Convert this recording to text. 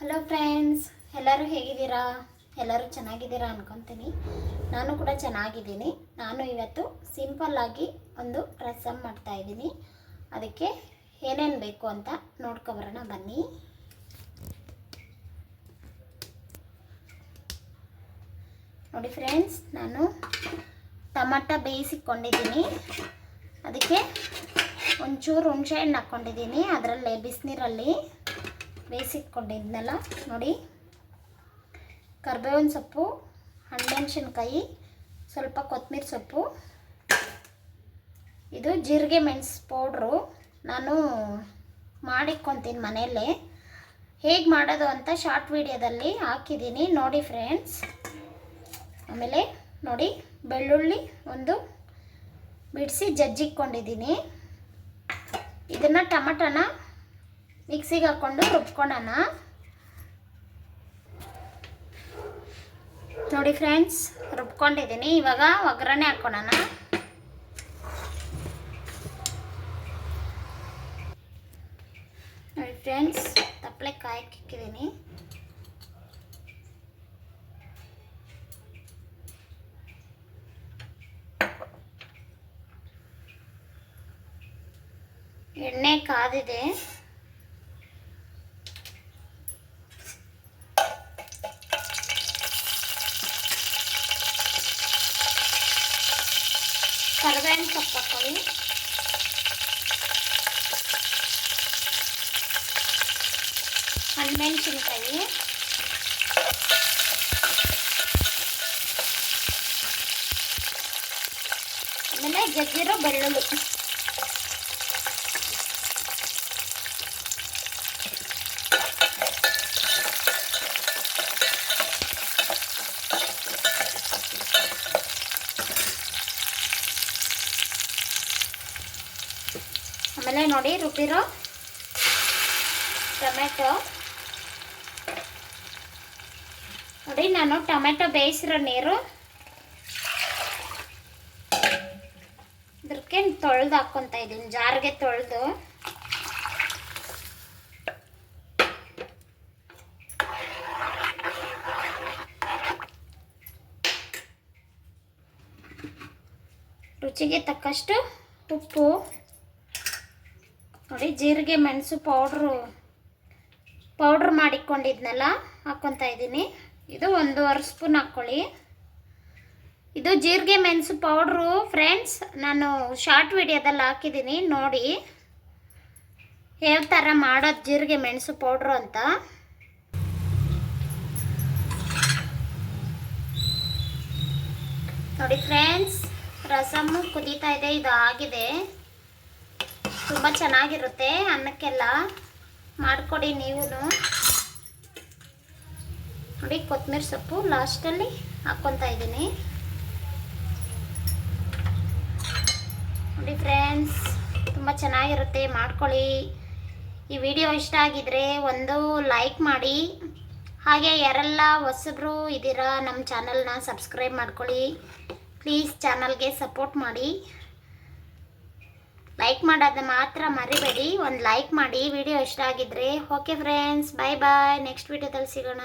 Hello friends ಎಲ್ಲರೂ ಹೇಗಿದ್ದೀರಾ? ಎಲ್ಲರೂ ಚೆನ್ನಾಗಿದ್ದೀರಾ ಅನ್ಕೊತೀನಿ. ನಾನು ಕೂಡ ಚೆನ್ನಾಗಿದ್ದೀನಿ. ನಾನು ಇವತ್ತು ಸಿಂಪಲ್ಲಾಗಿ ಒಂದು ರಸಮ್ ಮಾಡ್ತಾ ಇದ್ದೀನಿ. ಅದಕ್ಕೆ ಏನೇನು ಬೇಕು ಅಂತ ನೋಡ್ಕೊಬರೋಣ, ಬನ್ನಿ. ನೋಡಿ ಫ್ರೆಂಡ್ಸ್ ನಾನು ಟಮಾಟ ಬೇಯಿಸಿಕೊಂಡಿದ್ದೀನಿ. ಅದಕ್ಕೆ ಒಂಚೂರು ಹುಣಸೆ ಹಣ್ಣು ಹಾಕ್ಕೊಂಡಿದ್ದೀನಿ ಅದರಲ್ಲೇ ಬಿಸಿನೀರಲ್ಲಿ. ಬೇಯಿಸಿಟ್ಕೊಂಡಿದ್ನಲ್ಲ, ನೋಡಿ. ಕರ್ಬೇವಿನ ಸೊಪ್ಪು ಹಣ್ಣೆಣ್ಸಿನ್ಕಾಯಿ ಸ್ವಲ್ಪ ಕೊತ್ತಂಬರಿ ಸೊಪ್ಪು. ಇದು ಜೀರಿಗೆ ಮೆಣಸು ಪೌಡ್ರು. ನಾನು ಮಾಡಿಕೊಂತೀನಿ ಮನೆಯಲ್ಲೇ. ಹೇಗೆ ಮಾಡೋದು ಅಂತ ಶಾರ್ಟ್ ವಿಡಿಯೋದಲ್ಲಿ ಹಾಕಿದ್ದೀನಿ, ನೋಡಿ ಫ್ರೆಂಡ್ಸ್. ಆಮೇಲೆ, ನೋಡಿ, ಬೆಳ್ಳುಳ್ಳಿ ಒಂದು ಬಿಡಿಸಿ ಜಜ್ಜಿಕ್ಕೊಂಡಿದ್ದೀನಿ ಇದನ್ನು ಟಮಟನ ಮಿಕ್ಸಿಗೆ ಹಾಕ್ಕೊಂಡು ರುಬ್ಕೊಳ್ಳೋಣ ನೋಡಿ ಫ್ರೆಂಡ್ಸ್ ರುಬ್ಕೊಂಡಿದ್ದೀನಿ ಇವಾಗ ಒಗ್ಗರಣೆ ಹಾಕ್ಕೊಳ್ಳೋಣ ನೋಡಿ ಫ್ರೆಂಡ್ಸ್ ತಪ್ಪಲೆ ಕಾಯಕ್ಕೆ ಇಕ್ಕಿದ್ದೀನಿ ಎಣ್ಣೆ ಕಾದಿದೆ ಕರಿಬೇವಿನ ಸೊಪ್ಪು ಹಾಕೊಳ್ಳಿ ಹಣ್ಣುಮೆಣಸಿನ್ಕಾಯಿ ಆಮೇಲೆ ಜಜ್ಜಿರೋ ಬೆಳ್ಳುಳ್ಳಿ ಆಮೇಲೆ ನೋಡಿ ರುಬ್ಬಿರೋ ಟೊಮೆಟೊ. ನೋಡಿ, ನಾನು ಟೊಮೆಟೊ ಬೇಯಿಸಿರೋ ನೀರು ಇದಕ್ಕೆ ತೊಳೆದು ಹಾಕ್ಕೊತ ಇದ್ದೀನಿ, ಜಾರಿಗೆ ತೊಳೆದು. ರುಚಿಗೆ ತಕ್ಕಷ್ಟು ಉಪ್ಪು. ನೋಡಿ, ಜೀರಿಗೆ, ಮೆಣಸು ಪೌಡ್ರು ಪೌಡ್ರ್ ಮಾಡಿಕೊಂಡಿದ್ನಲ್ಲ ಹಾಕ್ಕೊತಾ ಇದ್ದೀನಿ. ಇದು ಒಂದೂವರೆ ಸ್ಪೂನ್ ಹಾಕ್ಕೊಳ್ಳಿ ಇದು ಜೀರಿಗೆ, ಮೆಣಸು ಪೌಡ್ರು ಫ್ರೆಂಡ್ಸ್ ನಾನು ಶಾರ್ಟ್ ವಿಡಿಯೋದಲ್ಲಿ ಹಾಕಿದ್ದೀನಿ, ನೋಡಿ. ಯಾವ ಥರ ಮಾಡೋದು ಜೀರಿಗೆ, ಮೆಣಸು ಪೌಡ್ರು ಅಂತ. ನೋಡಿ ಫ್ರೆಂಡ್ಸ್ ರಸಮ್ಮು ಕುದೀತಾ ಇದೆ, ಇದು ಆಗಿದೆ. ತುಂಬ ಚೆನ್ನಾಗಿರುತ್ತೆ, ಅನ್ನಕ್ಕೆಲ್ಲ ಮಾಡಿಕೊಡಿ ನೀವು ನೋಡಿ, ಕೊತ್ತಂಬರಿ ಸೊಪ್ಪು ಲಾಸ್ಟಲ್ಲಿ ಹಾಕ್ಕೊತಾ ಇದ್ದೀನಿ. ನೋಡಿ ಫ್ರೆಂಡ್ಸ್ ತುಂಬ ಚೆನ್ನಾಗಿರುತ್ತೆ, ಮಾಡ್ಕೊಳ್ಳಿ. ಈ ವಿಡಿಯೋ ಇಷ್ಟ ಆಗಿದ್ರೆ ಒಂದು ಲೈಕ್ ಮಾಡಿ. ಹಾಗೆ ಯಾರೆಲ್ಲ ಹೊಸಬ್ರು ಇದ್ದೀರಾ, ನಮ್ಮ ಚಾನಲ್ನ ಸಬ್ಸ್ಕ್ರೈಬ್ ಮಾಡ್ಕೊಳ್ಳಿ. ಪ್ಲೀಸ್ ಚಾನಲ್ಗೆ ಸಪೋರ್ಟ್ ಮಾಡಿ. ಲೈಕ್ ಮಾಡೋದು ಮಾತ್ರ ಮರಿಬೇಡಿ. ಒಂದು ಲೈಕ್ ಮಾಡಿ. ವಿಡಿಯೋ ಇಷ್ಟ ಆಗಿದ್ರೆ okay friends bye bye next ವಿಡಿಯೋದಲ್ಲಿ ಸಿಗೋಣ.